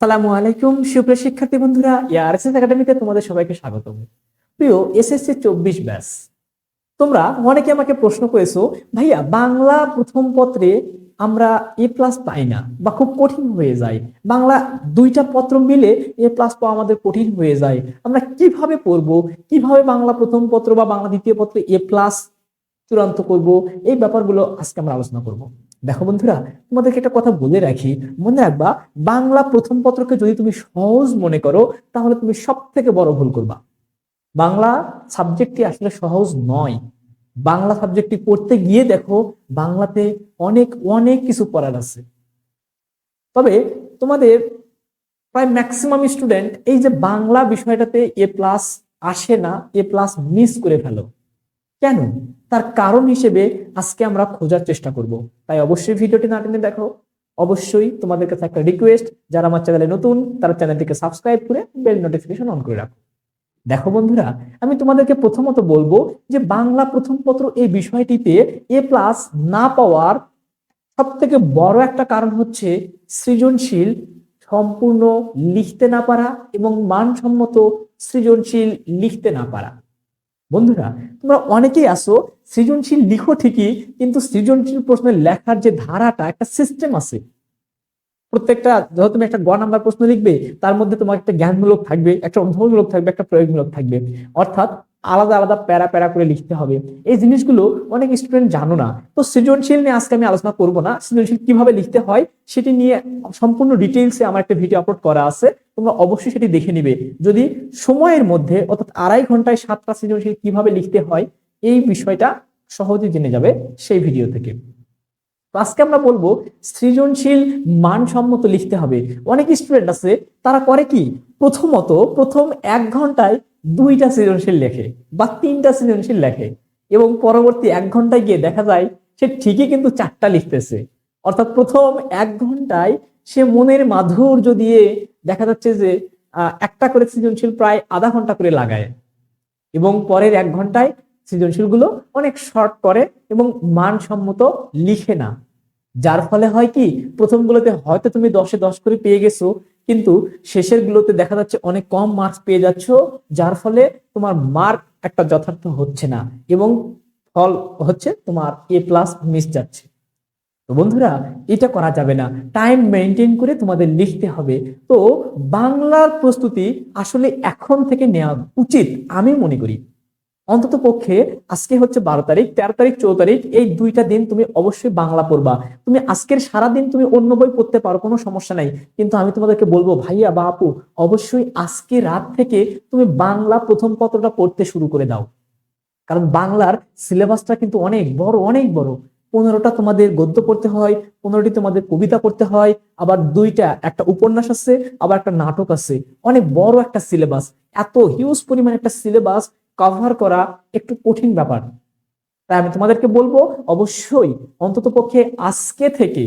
সালামু আলাইকুম, সুপ্রিয় শিক্ষার্থী বন্ধুরা ইয়ারএসএস একাডেমিতে তোমাদের সবাইকে স্বাগত প্রিয় এসএসসি চব্বিশ ব্যাস, তোমরা অনেকে আমাকে প্রশ্ন করেছ, ভাইয়া, বাংলা প্রথম পত্রে আমরা এ প্লাস পাই না বা খুব কঠিন হয়ে যায়। বাংলা দুইটা পত্র মিলে এ প্লাস পাওয়া আমাদের কঠিন হয়ে যায়। আমরা কীভাবে পড়ব? কীভাবে বাংলা প্রথম পত্র বা বাংলা দ্বিতীয় পত্রে এ প্লাস চূড়ান্ত করব? এই ব্যাপারগুলো আজকে আমরা আলোচনা করব। দেখো বন্ধুরা, তোমাদেরকে একটা কথা বলে রাখি। মনে রাখবা, বাংলা প্রথম পত্রকে যদি তুমি সহজ মনে করো, তাহলে তুমি সব থেকে বড় ভুল করবা। বাংলা সাবজেক্টটি আসলে সহজ নয়। বাংলা সাবজেক্টটি পড়তে গিয়ে দেখো, বাংলাতে অনেক অনেক কিছু পড়ার আছে। তবে তোমাদের প্রায় ম্যাক্সিমাম স্টুডেন্ট এই যে বাংলা বিষয়টাতে এ প্লাস আসে না এ প্লাস মিস করে ফেলো। কেন? তার কারণ হিসেবে আজকে আমরা খোঁজার চেষ্টা করব। তাই অবশ্যই ভিডিওটি না টেনে দেখো। অবশ্যই তোমাদের কাছে একটা রিকোয়েস্ট যারা আমার চ্যানেলে নতুন, তারা চ্যানেলটিকে সাবস্ক্রাইব করে বেল নোটিফিকেশন অন করে রাখো। দেখো বন্ধুরা, আমি তোমাদেরকে প্রথমত বলব যে বাংলা প্রথম পত্র এই বিষয়টিতে এ প্লাস না পাওয়ার সব থেকে বড় একটা কারণ হচ্ছে সৃজনশীল, সম্পূর্ণ লিখতে না পারা এবং মানসম্মত সৃজনশীল লিখতে না পারা। বন্ধুরা, তোমরা অনেকেই আসো সৃজনশীল লিখো ঠিকই, কিন্তু সৃজনশীল প্রশ্নের লেখার যে ধারাটা, একটা সিস্টেম আছে। প্রত্যেকটা, ধরো তুমি একটা গ নাম্বার প্রশ্ন লিখবে, তার মধ্যে তোমার একটা জ্ঞানমূলক থাকবে, একটা অনুভবমূলক থাকবে, একটা প্রয়োগমূলক থাকবে। অর্থাৎ আলাদা আলাদা প্যারা প্যারা করে লিখতে হবে। এই জিনিসগুলো অনেক স্টুডেন্ট জানো না। তো সৃজনশীল নিয়ে আজকে আমি আলোচনা করব না। সৃজনশীল কীভাবে লিখতে হয় সেটি নিয়ে সম্পূর্ণ ডিটেলসে আমার একটা ভিডিও আপলোড করা আছে। তোমরা অবশ্যই সেটি দেখে নিবে। যদি সময়ের মধ্যে অর্থাৎ আড়াই ঘন্টায় সাতটা সৃজনশীল কীভাবে লিখতে হয়, এই বিষয়টা সহজে জেনে যাবে সেই ভিডিও থেকে। আজকে আমরা বলব সৃজনশীল মানসম্মত লিখতে হবে। অনেক স্টুডেন্ট আছে, তারা করে কি? প্রথমত, প্রথম এক ঘন্টায় দুইটা সৃজনশীল লেখে বা তিনটা সৃজনশীল লেখে এবং পরবর্তী এক ঘন্টায় গিয়ে দেখা যায় সে ঠিকই কিন্তু চারটা লিখতেছে। অর্থাৎ প্রথম এক ঘন্টায় সে মনের মাধুর্য দিয়ে দেখা যাচ্ছে যে একটা করে সৃজনশীল প্রায় আধা ঘণ্টা করে লাগায় এবং পরের এক ঘন্টায় সৃজনশীলগুলো অনেক শর্ট করে এবং মানসম্মত লিখে না। যার ফলে হয় কি, প্রথমগুলোতে হয়তো তুমি দশে দশ করে পেয়ে গেছো, কিন্তু শেষের গুলোতে দেখা যাচ্ছে অনেক কম মার্কস পেয়ে যাচ্ছ, যার ফলে তোমার মার্ক একটা যথার্থ হচ্ছে না এবং ফল হচ্ছে তোমার এ প্লাস মিস যাচ্ছে। তো বন্ধুরা, এটা করা যাবে না। টাইম মেনটেন করে তোমাদের লিখতে হবে। তো বাংলার প্রস্তুতি আসলে এখন থেকে নেওয়া উচিত, আমি মনে করি। অন্তত পক্ষে আজকে হচ্ছে বারো তারিখ, তেরো তারিখ, চৌদ্দ তারিখ, এই দুইটা দিন তুমি অবশ্যই বাংলা পড়বা। তুমি আজকের সারা দিন তুমি অন্য বই পড়তে পারো, কোনো সমস্যা নাই। কিন্তু আমি তোমাদেরকে বলব, ভাইয়া বা আপু, অবশ্যই আজকে রাত থেকে তুমি বাংলা প্রথম পত্রটা পড়তে শুরু করে দাও। কারণ বাংলার সিলেবাসটা কিন্তু অনেক বড় অনেক বড়। পনেরোটা তোমাদের গদ্য পড়তে হয়, পনেরোটি তোমাদের কবিতা পড়তে হয়, আবার দুইটা, একটা উপন্যাস আছে, আবার একটা নাটক আছে। অনেক বড় একটা সিলেবাস। এত হিউজ পরিমাণ একটা সিলেবাস কভার করা একটু কঠিন ব্যাপার। তাই আমি তোমাদেরকে বলব, অবশ্যই অন্তত পক্ষে আজকে থেকে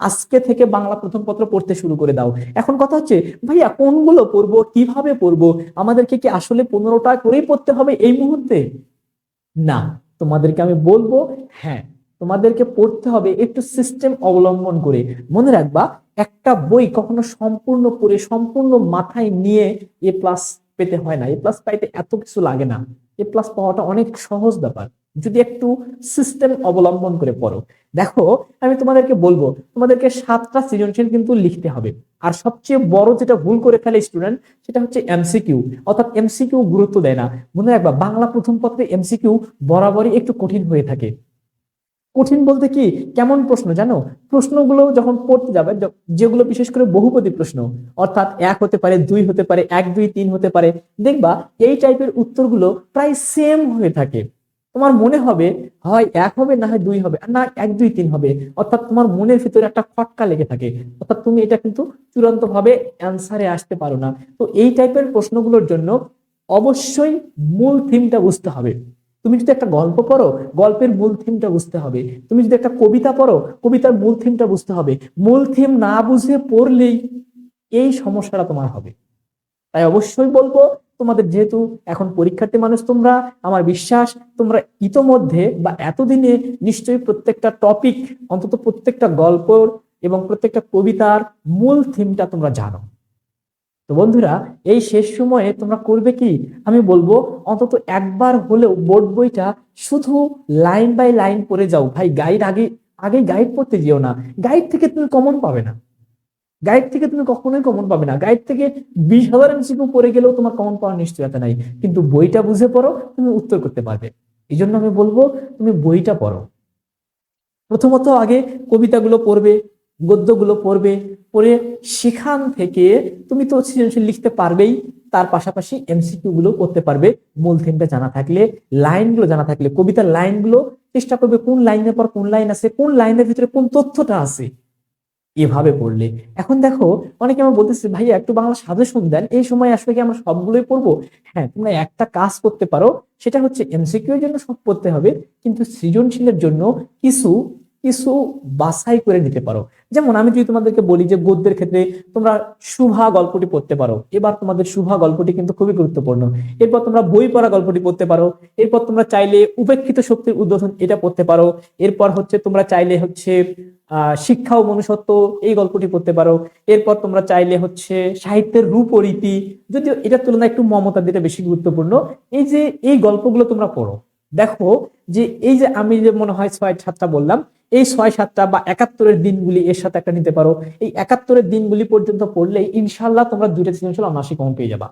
আজকে থেকে বাংলা প্রথম পত্র পড়তে শুরু করে দাও। এখন কথা হচ্ছে, ভাইয়া, কোনগুলো পড়ব? কীভাবে পড়ব? আমাদেরকে কি আসলে পনেরোটা করেই পড়তে হবে এই মুহূর্তে? না, তোমাদেরকে আমি বলব হ্যাঁ তোমাদেরকে পড়তে হবে একটু সিস্টেম অবলম্বন করে। মনে রাখবা, একটা বই কখনো সম্পূর্ণ পড়ে, সম্পূর্ণ মাথায় নিয়ে এ প্লাস পেতে হয় না এ প্লাস পাইতে এত কিছু লাগে না। এ প্লাস পাওয়াটা অনেক সহজ ব্যাপার। যদি একটু সিস্টেম অবলম্বন করে পড়ো। দেখো, আমি তোমাদেরকে বলব, তোমাদেরকে সাতটা সৃজনশীল কিন্তু লিখতে হবে। আর সবচেয়ে বড় যেটা ভুল করে ফেলে স্টুডেন্ট সেটা হচ্ছে এমসিকিউ অর্থাৎ এমসিকিউ গুরুত্ব দেয় না। মনে রাখবা, বাংলা প্রথম পত্রে এমসিকিউ বরাবরই একটু কঠিন হয়ে থাকে। কঠিন বলতে কি? কেমন প্রশ্ন? জানো? প্রশ্নগুলো যখন পড়তে যাবে যেগুলো বিশেষ করে বহুপদী প্রশ্ন, অর্থাৎ এক হতে পারে, দুই হতে পারে, এক, দুই, তিন হতে পারে, দেখবা এই টাইপের উত্তরগুলো প্রায় সেম হয়ে থাকে। তোমার মনে হবে, হয় এক হবে, না হয় দুই হবে না, এক, দুই, তিন হবে। অর্থাৎ তোমার মনের ভিতরে একটা খটকা লেগে থাকে। অর্থাৎ তুমি এটা কিন্তু চূড়ান্ত ভাবে অ্যান্সারে আসতে পারো না। তো এই টাইপের প্রশ্নগুলোর জন্য অবশ্যই মূল থিমটা বুঝতে হবে। তুমি যদি একটা গল্প পড়ো, গল্পের মূল থিমটা বুঝতে হবে। তুমি যদি একটা কবিতা পড়ো, কবিতার মূল থিমটা বুঝতে হবে। মূল থিম না বুঝে পড়লেই এই সমস্যাটা তোমার হবে। তাই অবশ্যই বলব, তোমাদের যেহেতু এখন পরীক্ষার্থী মানুষ তোমরা, আমার বিশ্বাস তোমরা ইতোমধ্যে বা এতদিনে নিশ্চয়ই প্রত্যেকটা টপিক অন্তত প্রত্যেকটা গল্প এবং প্রত্যেকটা কবিতার মূল থিমটা তোমরা জানো। তো বন্ধুরা, এই শেষ সময়ে তোমরা করবে কি? আমি বলব, অন্তত একবার হলেও বোর্ড বইটা শুধু লাইন বাই লাইন পড়ে যাও। ভাই গাইড আগে আগে গাইড পড়তে যেও না। গাইড থেকে তুমি কমন পাবে না। গাইড থেকে তুমি কখনোই কমন পাবে না। গাইড থেকে বিশ হাজার এমসিকিউ পড়ে গেলেও তোমার কমন পাওয়ার নিশ্চয়তা নাই। কিন্তু বইটা বুঝে পড়ো, তুমি উত্তর করতে পারবে। এই জন্য আমি বলব, তুমি বইটা পড়ো। প্রথমত আগে কবিতাগুলো পড়বে গদ্যগুলো পড়বে, পড়ে সেখান থেকে তুমি তো সৃজনশীল লিখতে পারবেই, তার পাশাপাশি এমসিকিউ গুলো করতে পারবে। মূল থিমটা জানা থাকলে লাইনগুলো জানা থাকলে, কবিতার লাইনগুলো চেষ্টা করবে কোন লাইনের পর কোন লাইন আছে, কোন লাইনের ভিতরে কোন তথ্যটা আছে। এভাবে পড়লে। এখন দেখো, অনেকে আমার বলতেছে, ভাইয়া, একটু বাংলা সাজেশন দেন। এই সময় আসলে কি আমরা সবগুলোই পড়ব? হ্যাঁ তোমরা একটা কাজ করতে পারো, সেটা হচ্ছে এমসিকিউ এর জন্য সব পড়তে হবে, কিন্তু সৃজনশীলের জন্য কিছু কিছু বাছাই করে নিতে পারো। যেমন আমি যদি তোমাদেরকে বলি যে গদ্যের ক্ষেত্রে তোমরা শুভা গল্পটি পড়তে পারো। এবার তোমাদের শুভা গল্পটি কিন্তু খুবই গুরুত্বপূর্ণ। এরপর তোমরা বই পড়া গল্পটি পড়তে পারো। এরপর তোমরা চাইলে উপেক্ষিত শক্তির উদ্বোধন এটা পড়তে পারো। এরপর হচ্ছে তোমরা চাইলে হচ্ছে শিক্ষা ও মনুষ্যত্ব এই গল্পটি পড়তে পারো। এরপর তোমরা চাইলে হচ্ছে সাহিত্যের রূপ রীতি যদিও এটার তুলনায় একটু মমতা দিতে বেশি গুরুত্বপূর্ণ। এই যে এই গল্পগুলো তোমরা পড়ো। দেখো যে এই যে আমি যে মনে হয় ছয় সাতটা বললাম, এই ছয় সাতটা বা একাত্তরের দিনগুলি এর সাথে একটা নিতে পারো। এই একাত্তরের দিনগুলি পর্যন্ত পড়লেই ইনশাল্লাহ তোমরা দুইটা সৃজনশীল অনাসি কমন পেয়ে যাবা।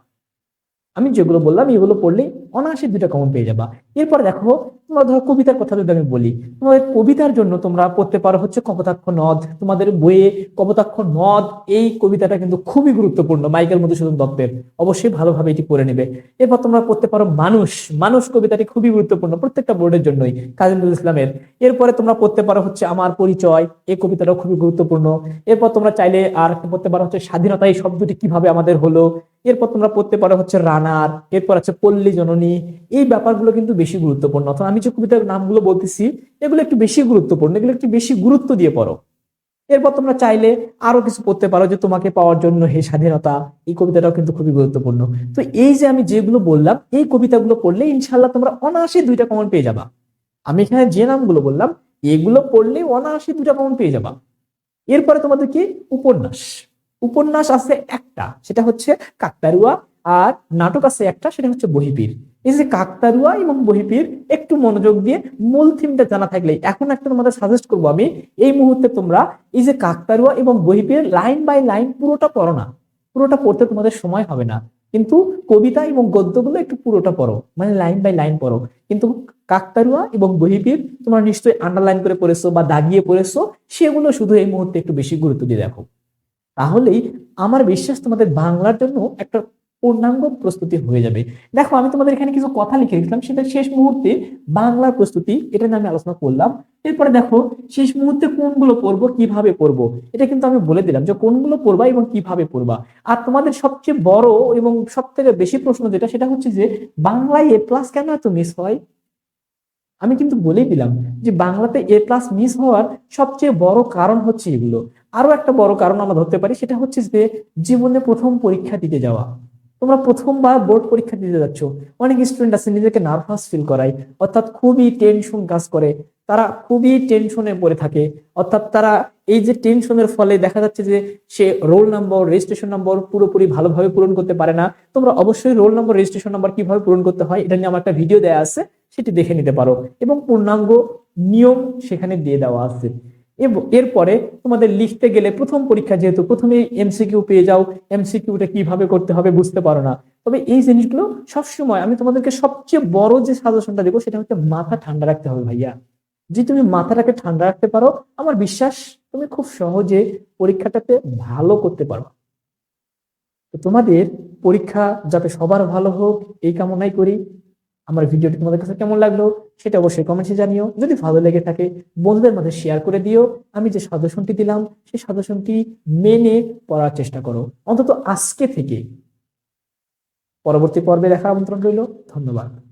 আমি যেগুলো বললাম, এগুলো পড়লে অনায়াসে দুইটা কমন পেয়ে যাবা। এরপর দেখো, তোমরা ধরো কবিতার কথা যদি আমি বলি, তোমাদের কবিতার জন্য তোমরা পড়তে পারো হচ্ছে কপোতাক্ষ নদ। তোমাদের বইয়ে কপোতাক্ষ নদ, এই কবিতাটা কিন্তু খুবই গুরুত্বপূর্ণ মাইকেল মধুসূদন দত্তের। অবশ্যই ভালোভাবে এটি পড়ে নেবে। এরপর তোমরা পড়তে পারো মানুষ। মানুষ কবিতাটি খুবই গুরুত্বপূর্ণ প্রত্যেকটা বোর্ডের জন্যই, কাজী ইসলামের। এরপরে তোমরা পড়তে পারো হচ্ছে আমার পরিচয়, এই কবিতাটাও খুবই গুরুত্বপূর্ণ। এরপর তোমরা চাইলে আর পড়তে পারো হচ্ছে স্বাধীনতা, এই শব্দটি কীভাবে আমাদের হলো এরপর তোমরা পড়তে পারো হচ্ছে রানার, এরপর আছে পল্লী জননী। এই ব্যাপারগুলো কিন্তু বেশি গুরুত্বপূর্ণ। অথবা আমি যে কবিতার নামগুলো বলতেছি, এগুলো একটু বেশি গুরুত্বপূর্ণ, এগুলো একটু বেশি গুরুত্ব দিয়ে পড়ো। এরপর তোমরা চাইলে আরও কিছু পড়তে পারো যে তোমাকে পাওয়ার জন্য হে স্বাধীনতা, এই কবিতাটাও কিন্তু খুবই গুরুত্বপূর্ণ। তো এই যে আমি যেগুলো বললাম, এই কবিতাগুলো পড়লে ইনশাল্লাহ তোমরা অনায়াসে দুইটা কমন পেয়ে যাবা। আমি এখানে যে নামগুলো বললাম, এগুলো পড়লে অনায়াসে দুইটা কমন পেয়ে যাবা। এরপরে তোমাদের কি? উপন্যাস। উপন্যাস আছে একটা, সেটা হচ্ছে কাকতারুয়া, আর নাটক আছে একটা, সেটা হচ্ছে বহিপীর। এই যে কাকতারুয়া এবং বহিপীর, একটু মনোযোগ দিয়ে মূল থিমটা জানা থাকলে এখন একটা তোমাদের সাজেস্ট করব আমি, এই মুহূর্তে তোমরা এই যে কাকতারুয়া এবং বহিপীর লাইন বাই লাইন পুরোটা পড়ো না। পুরোটা পড়তে তোমাদের সময় হবে না। কিন্তু কবিতা এবং গদ্যগুলো একটু পুরোটা পড়ো মানে লাইন বাই লাইন পড়ো। কিন্তু কাকতারুয়া এবং বহিপীর তোমরা নিশ্চয়ই আন্ডারলাইন করে পড়েছো বা দাগিয়ে পড়েছো, সেগুলো শুধু এই মুহূর্তে একটু বেশি গুরুত্ব দিয়ে দেখো। তাহলেই আমার বিশ্বাস তোমাদের বাংলার জন্য একটা পূর্ণাঙ্গ প্রস্তুতি হয়ে যাবে। দেখো, আমি তোমাদের এখানে কিছু কথা লিখে রেখেছিলাম, সেটা শেষ মুহূর্তে বাংলার প্রস্তুতি, এটা নিয়ে আমি আলোচনা করলাম। এরপরে দেখো, শেষ মুহূর্তে কোনগুলো পড়ব, কীভাবে পড়ব? এটা কিন্তু আমি বলে দিলাম যে কোনগুলো পড়বা এবং কীভাবে পড়বা। আর তোমাদের সবচেয়ে বড় এবং সব থেকে বেশি প্রশ্ন যেটা, সেটা হচ্ছে যে, বাংলায় এ প্লাস কেন এত মিস হয়? আমি কিন্তু বলেই দিলাম যে বাংলাতে এ প্লাস মিস হওয়ার সবচেয়ে বড় কারণ হচ্ছে এগুলো। আরও একটা বড় কারণ আমরা ধরতে পারি, সেটা হচ্ছে যে জীবনে প্রথম পরীক্ষা দিতে যাওয়া। তোমরা প্রথমবার বোর্ড পরীক্ষা দিতে যাচ্ছ। অনেক স্টুডেন্ট আছে, নিজেকে নার্ভাস ফিল করায়। অর্থাৎ খুবই টেনশন কাজ করে। তারা খুবই টেনশনে পড়ে থাকে। অর্থাৎ তারা এই যে টেনশনের ফলে দেখা যাচ্ছে যে সে রোল নাম্বার রেজিস্ট্রেশন নাম্বার পুরোপুরি ভালোভাবে পূরণ করতে পারে না। তোমরা অবশ্যই রোল নাম্বার রেজিস্ট্রেশন নাম্বার কীভাবে পূরণ করতে হয়, এটা নিয়ে আমার একটা ভিডিও দেওয়া আছে, সেটি দেখে নিতে পারো। এবং পূর্ণাঙ্গ নিয়ম সেখানে দিয়ে দেওয়া আছে। এরপরে তোমাদের লিখতে গেলে প্রথম পরীক্ষা যেহেতু প্রথমে এমসিকিউ পেয়ে যাও এমসিকিউটা কীভাবে করতে হবে বুঝতে পারো না। তবে এই জিনিসগুলো সবসময় আমি তোমাদেরকে সবচেয়ে বড় যে সাজেশনটা দেবো সেটা হচ্ছে মাথা ঠান্ডা রাখতে হবে ভাইয়া। যে তুমি মাথাটাকে ঠান্ডা রাখতে পারো, আমার বিশ্বাস তুমি খুব সহজে পরীক্ষাটাতে ভালো করতে পারো। তোমাদের পরীক্ষা যাতে সবার ভালো হোক, এই কামনাই করি। আমার ভিডিওটি তোমাদের কাছে কেমন লাগল সেটা অবশ্যই কমেন্টে জানিও। যদি ভালো লেগে থাকে, বন্ধুদের মধ্যে শেয়ার করে দিও। আমি যে সাজেশনটি দিলাম, সেই সাজেশনটি মেনে পড়ার চেষ্টা করো। অন্তত আজকে থেকে পরবর্তী পর্বে দেখা আমন্ত্রণ রইল। ধন্যবাদ।